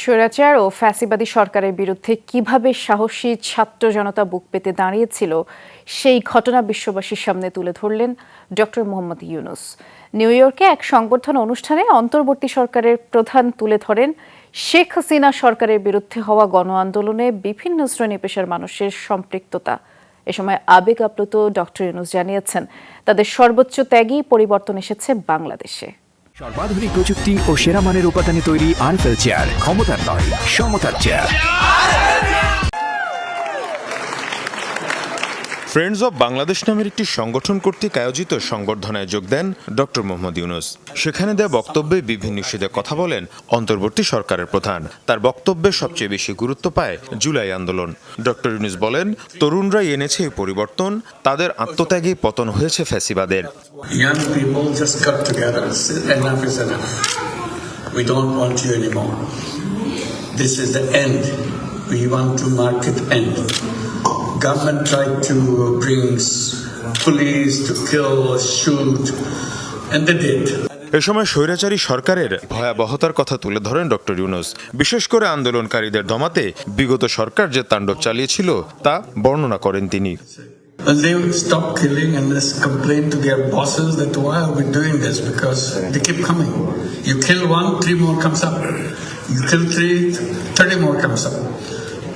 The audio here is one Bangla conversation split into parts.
স্বৈরাচার ও ফ্যাসিবাদী সরকারের বিরুদ্ধে কীভাবে সাহসী ছাত্র জনতা বুক পেতে দাঁড়িয়েছিল, সেই ঘটনা বিশ্ববাসীর সামনে তুলে ধরলেন ডক্টর মোহাম্মদ ইউনুস। নিউ ইয়র্কে এক সংবর্ধনা অনুষ্ঠানে অন্তর্বর্তী সরকারের প্রধান তুলে ধরেন, শেখ হাসিনা সরকারের বিরুদ্ধে হওয়া গণ আন্দোলনে বিভিন্ন শ্রেণি পেশার মানুষের সম্পৃক্ততা। এ সময় আবেগ আপ্লুত ডক্টর ইউনুস জানিয়েছেন, তাদের সর্বোচ্চ ত্যাগই পরিবর্তন এসেছে বাংলাদেশে। সর্বাধুনিক প্রযুক্তি ও সেরা মানের উপাদানে তৈরি আরফেল চেয়ার ক্ষমতার নয় সমতার চেয়ার। ফ্রেন্ডস অব বাংলাদেশ নামের একটি সংগঠন কর্তৃক আয়োজিত সংবর্ধনায় যোগ দেন ডক্টর মোহাম্মদ ইউনুস সেখানে দেয়া বক্তব্যে বিভিন্ন ইস্যুতে কথা বলেন অন্তর্বর্তী সরকারের প্রধান তার বক্তব্যে সবচেয়ে বেশি গুরুত্ব পায় জুলাই আন্দোলন ডক্টর ইউনুস বলেন তরুণরাই এনেছে এই পরিবর্তন, তাদের আত্মত্যাগেই পতন হয়েছে ফ্যাসিবাদের. This is the end. We want to mark it end. government tried to bring police to kill shoot and they did. এ সময় স্বৈরাচারী সরকারের ভয়াবহতার কথা তুলে ধরেন ডক্টর ইউনুস। বিশেষ করে আন্দোলনকারীদের দমাতে বিগত সরকার যে তাণ্ডব চালিয়েছিল তা বর্ণনা করেন তিনি।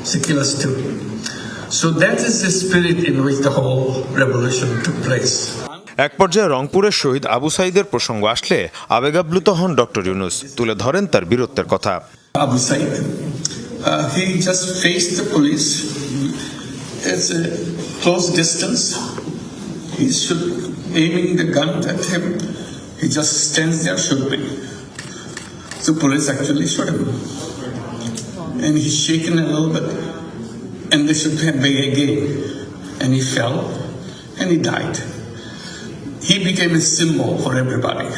Secular still So that is the spirit in which the whole revolution took place. এক পর্যায়ে রংপুরের শহীদ আবু সাইদের প্রসঙ্গ আসলে আবেগাপ্লুত হন ডক্টর ইউনুস তুলে ধরেন তার বীরত্বের কথা Abu Said, uh, he just faced the police. It's a close distance. He's shoot, aiming the gun at him. He just stands there, shoot me. So police actually shot him. And he's shaken a little bit. And they shoot him again. And he fell, and he died. He became a symbol for everybody.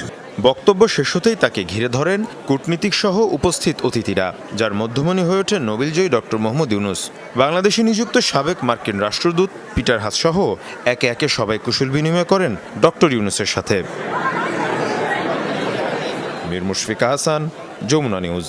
বক্তব্য শেষ হতেই তাকে ঘিরে ধরেন কূটনীতিক সহ উপস্থিত অতিথিরা, যার মধ্যমণি হয়ে ওঠেন নোবেলজয়ী ডক্টর মোহাম্মদ ইউনুস বাংলাদেশে নিযুক্ত সাবেক মার্কিন রাষ্ট্রদূত পিটার হাস সহ একে একে সবাই কুশল বিনিময় করেন ডক্টর ইউনুসের সাথে মীর মুশফিকা হাসান যমুনা নিউজ